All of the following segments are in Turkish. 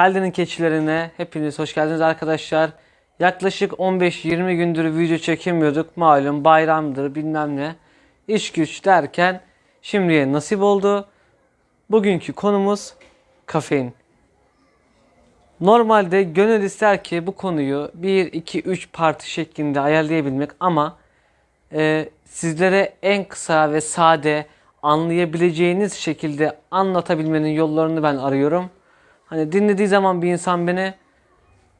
Kalde'nin keçilerine hepiniz hoş geldiniz arkadaşlar. Yaklaşık 15-20 gündür video çekemiyorduk. Malum bayramdır bilmem ne. İş güç derken şimdiye nasip oldu. Bugünkü konumuz kafein. Normalde gönül ister ki bu konuyu 1, 2, 3 parti şeklinde ayarlayabilmek ama e, sizlere en kısa ve sade anlayabileceğiniz şekilde anlatabilmenin yollarını ben arıyorum. Hani dinlediği zaman bir insan beni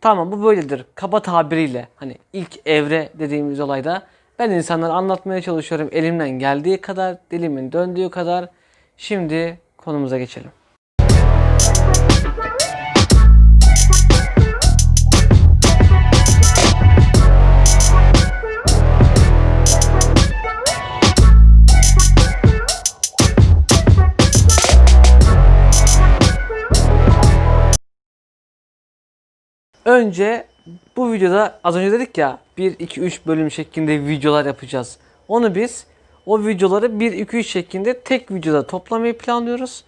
tamam bu böyledir kaba tabiriyle hani ilk evre dediğimiz olayda ben insanlara anlatmaya çalışıyorum elimden geldiği kadar dilimin döndüğü kadar. Şimdi konumuza geçelim. Önce bu videoda az önce dedik ya 1 2 3 bölüm şeklinde videolar yapacağız. Onu biz o videoları 1 2 3 şeklinde tek videoda toplamayı planlıyoruz.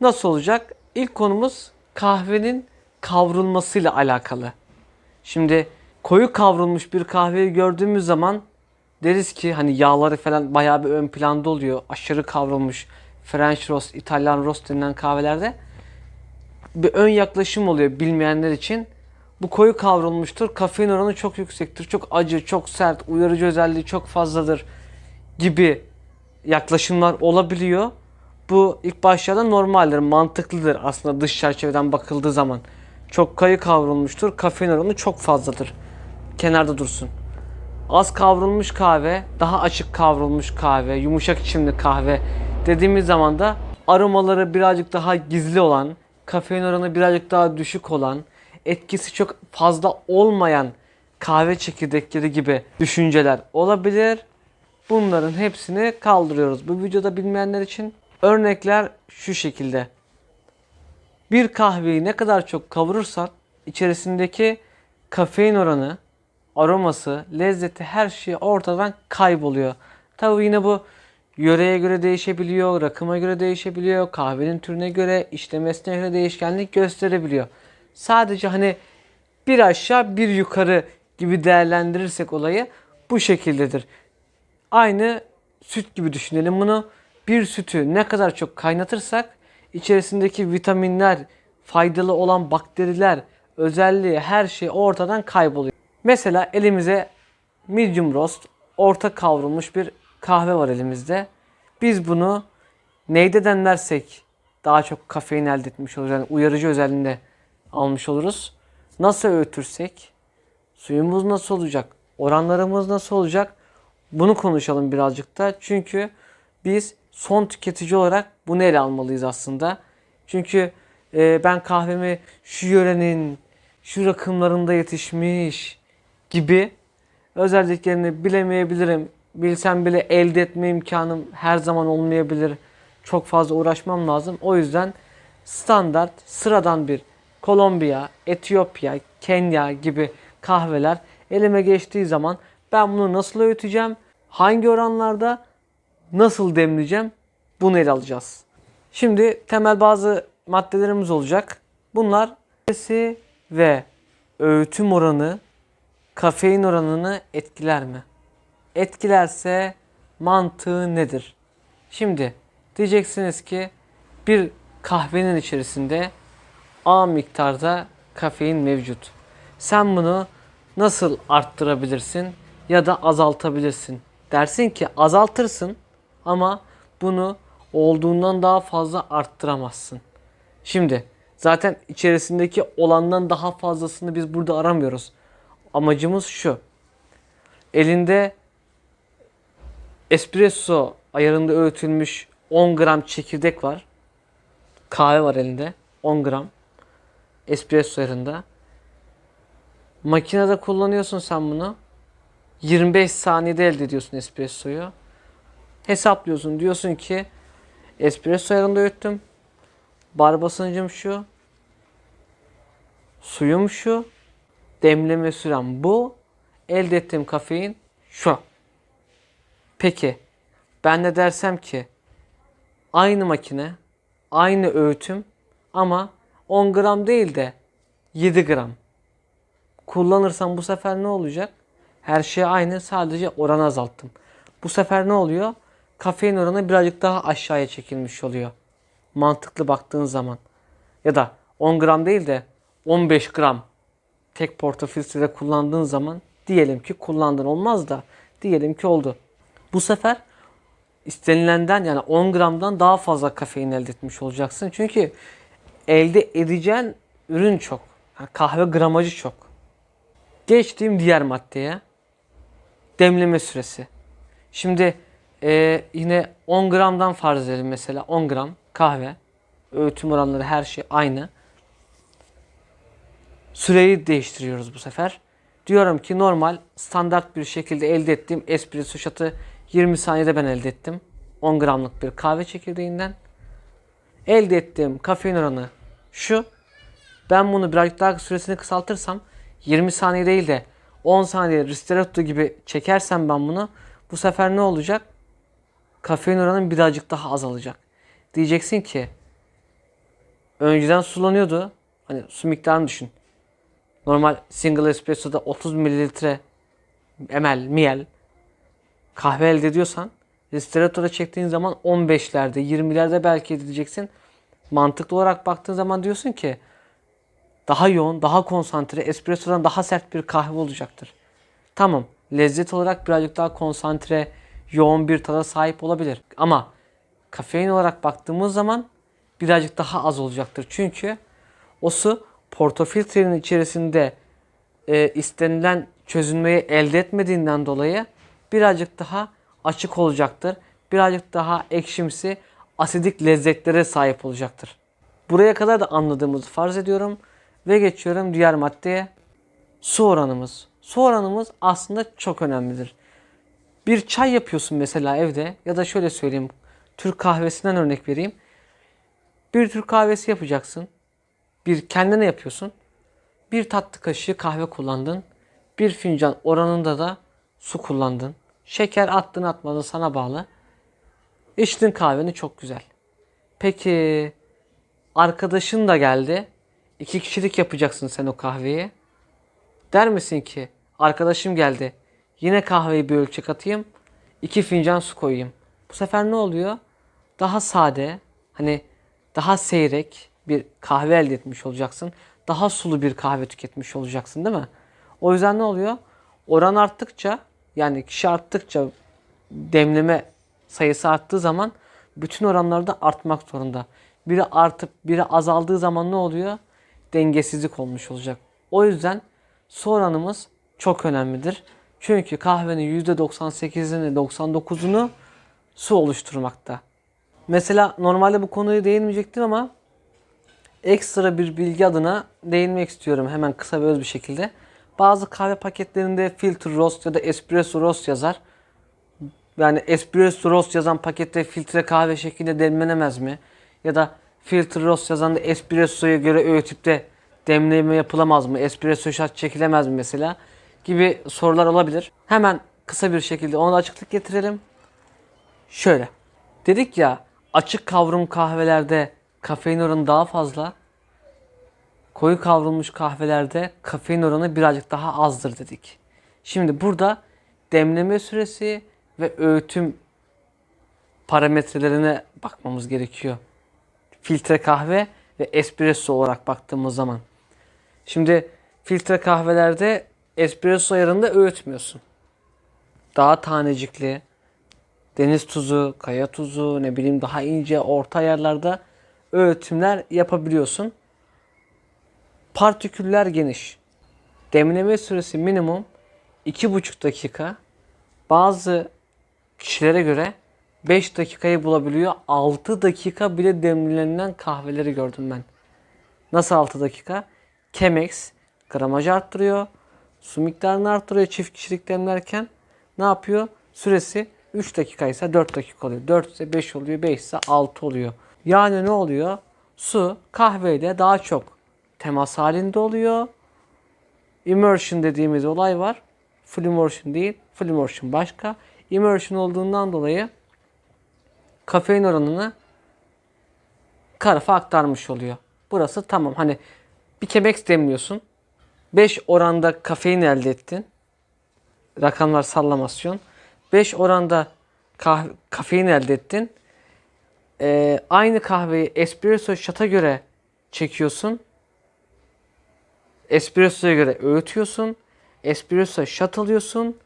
Nasıl olacak? İlk konumuz kahvenin kavrulmasıyla alakalı. Şimdi koyu kavrulmuş bir kahveyi gördüğümüz zaman deriz ki hani yağları falan bayağı bir ön planda oluyor. Aşırı kavrulmuş French roast, İtalyan roast denilen kahvelerde bir ön yaklaşım oluyor bilmeyenler için. Bu koyu kavrulmuştur. Kafein oranı çok yüksektir. Çok acı, çok sert, uyarıcı özelliği çok fazladır gibi yaklaşımlar olabiliyor. Bu ilk başlarda normaldir, mantıklıdır aslında dış çerçeveden bakıldığı zaman. Çok koyu kavrulmuştur. Kafein oranı çok fazladır. Kenarda dursun. Az kavrulmuş kahve, daha açık kavrulmuş kahve, yumuşak içimli kahve dediğimiz zaman da aromaları birazcık daha gizli olan, kafein oranı birazcık daha düşük olan, etkisi çok fazla olmayan kahve çekirdekleri gibi düşünceler olabilir. Bunların hepsini kaldırıyoruz. Bu videoda bilmeyenler için örnekler şu şekilde. Bir kahveyi ne kadar çok kavurursan içerisindeki kafein oranı, aroması, lezzeti her şey ortadan kayboluyor. Tabii yine bu yöreye göre değişebiliyor, rakıma göre değişebiliyor, kahvenin türüne göre, işlemesine göre değişkenlik gösterebiliyor. Sadece hani bir aşağı bir yukarı gibi değerlendirirsek olayı bu şekildedir. Aynı süt gibi düşünelim bunu. Bir sütü ne kadar çok kaynatırsak içerisindeki vitaminler, faydalı olan bakteriler, özelliği her şey ortadan kayboluyor. Mesela elimize medium roast, orta kavrulmuş bir kahve var elimizde. Biz bunu neyde demlersek daha çok kafein elde etmiş oluruz. Yani uyarıcı özelliğinde almış oluruz. Nasıl öğütürsek, suyumuz nasıl olacak, oranlarımız nasıl olacak bunu konuşalım birazcık da. Çünkü biz son tüketici olarak bunu ele almalıyız aslında. Çünkü e, ben kahvemi şu yörenin, şu rakımlarında yetişmiş gibi özelliklerini bilemeyebilirim. Bilsem bile elde etme imkanım her zaman olmayabilir. Çok fazla uğraşmam lazım. O yüzden standart, sıradan bir Kolombiya, Etiyopya, Kenya gibi kahveler elime geçtiği zaman ben bunu nasıl öğüteceğim? Hangi oranlarda nasıl demleyeceğim? Bunu ele alacağız. Şimdi temel bazı maddelerimiz olacak. Bunlar sesi ve öğütüm oranı kafein oranını etkiler mi? Etkilerse mantığı nedir? Şimdi diyeceksiniz ki bir kahvenin içerisinde A miktarda kafein mevcut. Sen bunu nasıl arttırabilirsin ya da azaltabilirsin? Dersin ki azaltırsın ama bunu olduğundan daha fazla arttıramazsın. Şimdi zaten içerisindeki olandan daha fazlasını biz burada aramıyoruz. Amacımız şu. Elinde espresso ayarında öğütülmüş 10 gram çekirdek var. Kahve var elinde 10 gram espresso ayarında. Makinede kullanıyorsun sen bunu. 25 saniyede elde ediyorsun espressoyu. Hesaplıyorsun. Diyorsun ki espresso ayarında öğüttüm. Bar basıncım şu. Suyum şu. Demleme sürem bu. Elde ettiğim kafein şu. Peki ben de dersem ki aynı makine, aynı öğütüm ama 10 gram değil de 7 gram. Kullanırsam bu sefer ne olacak? Her şey aynı sadece oranı azalttım. Bu sefer ne oluyor? Kafein oranı birazcık daha aşağıya çekilmiş oluyor. Mantıklı baktığın zaman. Ya da 10 gram değil de 15 gram tek portafiltrede kullandığın zaman diyelim ki kullandın olmaz da diyelim ki oldu. Bu sefer istenilenden yani 10 gramdan daha fazla kafein elde etmiş olacaksın. Çünkü elde edeceğin ürün çok. Kahve gramajı çok. Geçtiğim diğer maddeye demleme süresi. Şimdi e, yine 10 gramdan farz edelim mesela 10 gram kahve. Öğütüm oranları her şey aynı. Süreyi değiştiriyoruz bu sefer. Diyorum ki normal standart bir şekilde elde ettiğim espresso shot'ı 20 saniyede ben elde ettim. 10 gramlık bir kahve çekirdeğinden. Elde ettiğim kafein oranı şu. Ben bunu birazcık daha süresini kısaltırsam 20 saniye değil de 10 saniye ristretto gibi çekersem ben bunu bu sefer ne olacak? Kafein oranım birazcık daha azalacak. Diyeceksin ki önceden sulanıyordu. Hani su miktarını düşün. Normal single espresso'da 30 mililitre ml, ml kahve elde ediyorsan Ristretto'da çektiğin zaman 15'lerde, 20'lerde belki edeceksin. Mantıklı olarak baktığın zaman diyorsun ki daha yoğun, daha konsantre, espresso'dan daha sert bir kahve olacaktır. Tamam, lezzet olarak birazcık daha konsantre, yoğun bir tada sahip olabilir. Ama kafein olarak baktığımız zaman birazcık daha az olacaktır. Çünkü o su portofiltrenin içerisinde e, istenilen çözünmeyi elde etmediğinden dolayı birazcık daha açık olacaktır. Birazcık daha ekşimsi, asidik lezzetlere sahip olacaktır. Buraya kadar da anladığımızı farz ediyorum ve geçiyorum diğer maddeye. Su oranımız. Su oranımız aslında çok önemlidir. Bir çay yapıyorsun mesela evde ya da şöyle söyleyeyim. Türk kahvesinden örnek vereyim. Bir Türk kahvesi yapacaksın. Bir kendine yapıyorsun. Bir tatlı kaşığı kahve kullandın. Bir fincan oranında da su kullandın. Şeker attın atmadın sana bağlı. İçtin kahveni çok güzel. Peki arkadaşın da geldi. İki kişilik yapacaksın sen o kahveyi. Der misin ki arkadaşım geldi. Yine kahveyi bir ölçek atayım. iki fincan su koyayım. Bu sefer ne oluyor? Daha sade, hani daha seyrek bir kahve elde etmiş olacaksın. Daha sulu bir kahve tüketmiş olacaksın değil mi? O yüzden ne oluyor? Oran arttıkça yani kişi arttıkça demleme sayısı arttığı zaman bütün oranlarda artmak zorunda. Biri artıp biri azaldığı zaman ne oluyor? Dengesizlik olmuş olacak. O yüzden su oranımız çok önemlidir. Çünkü kahvenin %98'ini 99'unu su oluşturmakta. Mesela normalde bu konuyu değinmeyecektim ama ekstra bir bilgi adına değinmek istiyorum hemen kısa ve öz bir şekilde. Bazı kahve paketlerinde filtre roast ya da espresso roast yazar. Yani espresso roast yazan pakette filtre kahve şeklinde demlenemez mi? Ya da filtre roast yazan da espressoya göre öğütüp de demleme yapılamaz mı? Espresso shot çekilemez mi mesela? Gibi sorular olabilir. Hemen kısa bir şekilde ona açıklık getirelim. Şöyle. Dedik ya açık kavrum kahvelerde kafein oranı daha fazla. Koyu kavrulmuş kahvelerde kafein oranı birazcık daha azdır dedik. Şimdi burada demleme süresi ve öğütüm parametrelerine bakmamız gerekiyor. Filtre kahve ve espresso olarak baktığımız zaman. Şimdi filtre kahvelerde espresso ayarında öğütmüyorsun. Daha tanecikli, deniz tuzu, kaya tuzu, ne bileyim daha ince orta ayarlarda öğütümler yapabiliyorsun. Partiküller geniş. Demleme süresi minimum 2,5 dakika. Bazı kişilere göre 5 dakikayı bulabiliyor. 6 dakika bile demlenilen kahveleri gördüm ben. Nasıl 6 dakika? Chemex gramajı arttırıyor. Su miktarını arttırıyor çift kişilik demlerken. Ne yapıyor? Süresi 3 dakika ise 4 dakika oluyor. 4 ise 5 oluyor. 5 ise 6 oluyor. Yani ne oluyor? Su kahveyle daha çok temas halinde oluyor. Immersion dediğimiz olay var. Full immersion değil. Full immersion başka. Immersion olduğundan dolayı kafein oranını karafa aktarmış oluyor. Burası tamam. Hani Bir Chemex demliyorsun. 5 oranda kafein elde ettin. Rakamlar sallamasyon. 5 oranda kah- kafein elde ettin. Ee, aynı kahveyi espresso shot'a göre çekiyorsun. Espresso'ya göre öğütüyorsun. Espresso shot alıyorsun.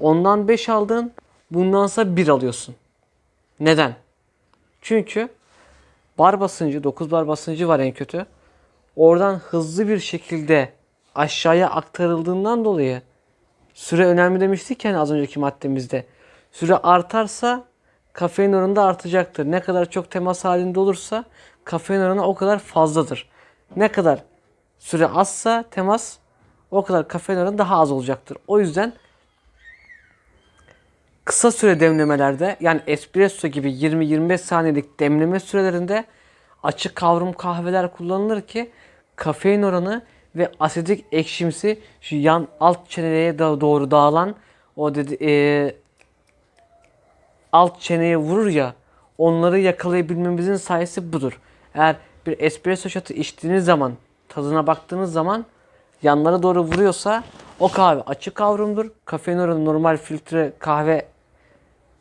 Ondan 5 aldın. Bundansa 1 alıyorsun. Neden? Çünkü bar basıncı, 9 bar basıncı var en kötü. Oradan hızlı bir şekilde aşağıya aktarıldığından dolayı süre önemli demiştik yani az önceki maddemizde. Süre artarsa kafein oranı da artacaktır. Ne kadar çok temas halinde olursa kafein oranı o kadar fazladır. Ne kadar süre azsa temas o kadar kafein oranı daha az olacaktır. O yüzden kısa süre demlemelerde yani espresso gibi 20-25 saniyelik demleme sürelerinde açık kavrum kahveler kullanılır ki kafein oranı ve asidik ekşimsi şu yan alt çeneye doğru dağılan o dedi eee, alt çeneye vurur ya onları yakalayabilmemizin sayesi budur. Eğer bir espresso shot'ı içtiğiniz zaman tadına baktığınız zaman yanlara doğru vuruyorsa o kahve açık kavrumdur. Kafein oranı normal filtre kahve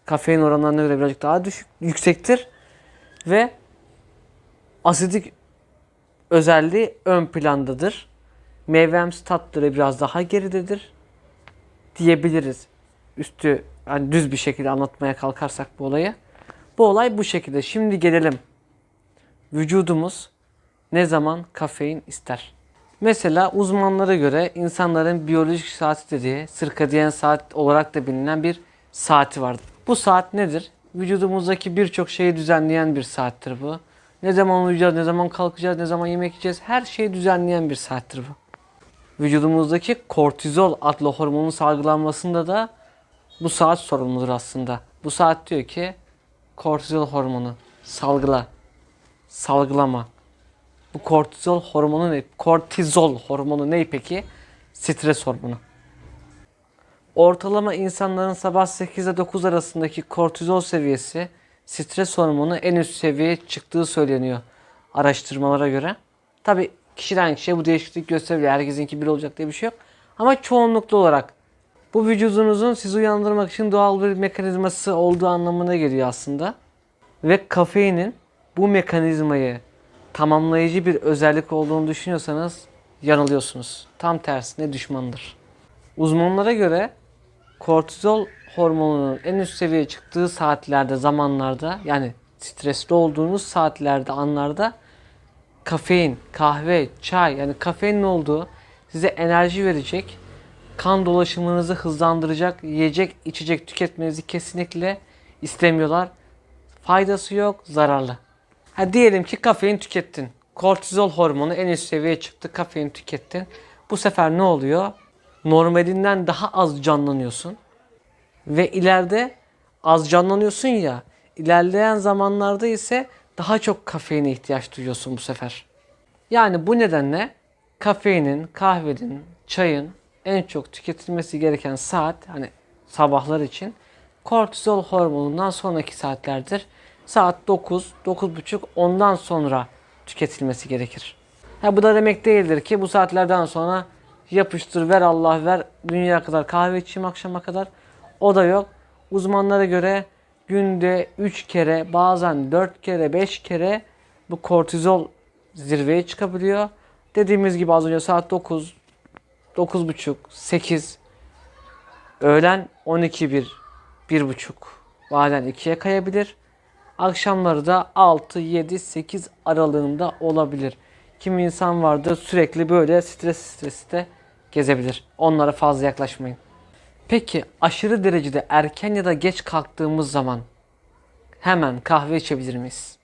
kafein oranlarına göre birazcık daha düşük, yüksektir ve asidik özelliği ön plandadır. Meyvemsi tatları biraz daha geridedir diyebiliriz. Üstü yani düz bir şekilde anlatmaya kalkarsak bu olayı. Bu olay bu şekilde. Şimdi gelelim. Vücudumuz ne zaman kafein ister? Mesela uzmanlara göre insanların biyolojik saati dediği sirkadiyen saat olarak da bilinen bir saati vardır. Bu saat nedir? Vücudumuzdaki birçok şeyi düzenleyen bir saattir bu. Ne zaman uyuyacağız, ne zaman kalkacağız, ne zaman yemek yiyeceğiz her şeyi düzenleyen bir saattir bu. Vücudumuzdaki kortizol adlı hormonun salgılanmasında da bu saat sorumludur aslında. Bu saat diyor ki kortizol hormonu salgıla, salgılama. Bu kortizol hormonu ne? Kortizol hormonu ne peki? Stres hormonu. Ortalama insanların sabah 8 ile 9 arasındaki kortizol seviyesi stres hormonu en üst seviyeye çıktığı söyleniyor araştırmalara göre. Tabi kişiden kişiye bu değişiklik gösterebilir. Herkesinki bir olacak diye bir şey yok. Ama çoğunluklu olarak bu vücudunuzun sizi uyandırmak için doğal bir mekanizması olduğu anlamına geliyor aslında. Ve kafeinin bu mekanizmayı tamamlayıcı bir özellik olduğunu düşünüyorsanız yanılıyorsunuz. Tam tersine düşmandır. Uzmanlara göre kortizol hormonunun en üst seviyeye çıktığı saatlerde, zamanlarda yani stresli olduğunuz saatlerde, anlarda kafein, kahve, çay yani kafeinin olduğu size enerji verecek, kan dolaşımınızı hızlandıracak, yiyecek, içecek tüketmenizi kesinlikle istemiyorlar. Faydası yok, zararlı. Ha diyelim ki kafein tükettin. Kortizol hormonu en üst seviyeye çıktı. Kafein tükettin. Bu sefer ne oluyor? Normalinden daha az canlanıyorsun. Ve ileride az canlanıyorsun ya. ilerleyen zamanlarda ise daha çok kafeine ihtiyaç duyuyorsun bu sefer. Yani bu nedenle kafeinin, kahvenin, çayın en çok tüketilmesi gereken saat hani sabahlar için kortizol hormonundan sonraki saatlerdir. Saat 9, 9.30 ondan sonra tüketilmesi gerekir. Ha bu da demek değildir ki bu saatlerden sonra yapıştır ver Allah ver dünya kadar kahve içeyim akşama kadar. O da yok. Uzmanlara göre günde 3 kere bazen 4 kere 5 kere bu kortizol zirveye çıkabiliyor. Dediğimiz gibi az önce saat 9, 9.30, 8, öğlen 12 1, 1.30 bazen 2'ye kayabilir. Akşamları da 6, 7, 8 aralığında olabilir. Kimi insan vardır sürekli böyle stres streste gezebilir. Onlara fazla yaklaşmayın. Peki aşırı derecede erken ya da geç kalktığımız zaman hemen kahve içebilir miyiz?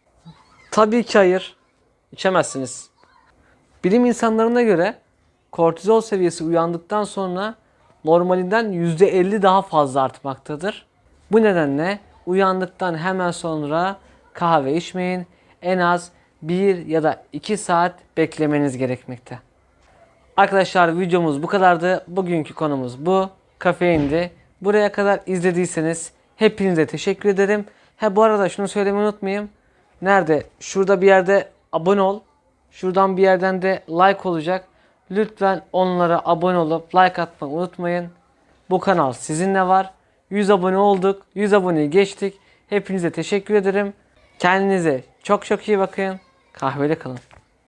Tabii ki hayır. İçemezsiniz. Bilim insanlarına göre kortizol seviyesi uyandıktan sonra normalinden %50 daha fazla artmaktadır. Bu nedenle uyandıktan hemen sonra kahve içmeyin. En az 1 ya da 2 saat beklemeniz gerekmekte. Arkadaşlar videomuz bu kadardı. Bugünkü konumuz bu. Kafeindi. Buraya kadar izlediyseniz hepinize teşekkür ederim. Ha bu arada şunu söylemeyi unutmayayım. Nerede? Şurada bir yerde abone ol Şuradan bir yerden de like olacak. Lütfen onlara abone olup like atmayı unutmayın. Bu kanal sizinle var. 100 abone olduk. 100 aboneyi geçtik. Hepinize teşekkür ederim. Kendinize çok çok iyi bakın. Kahvede kalın.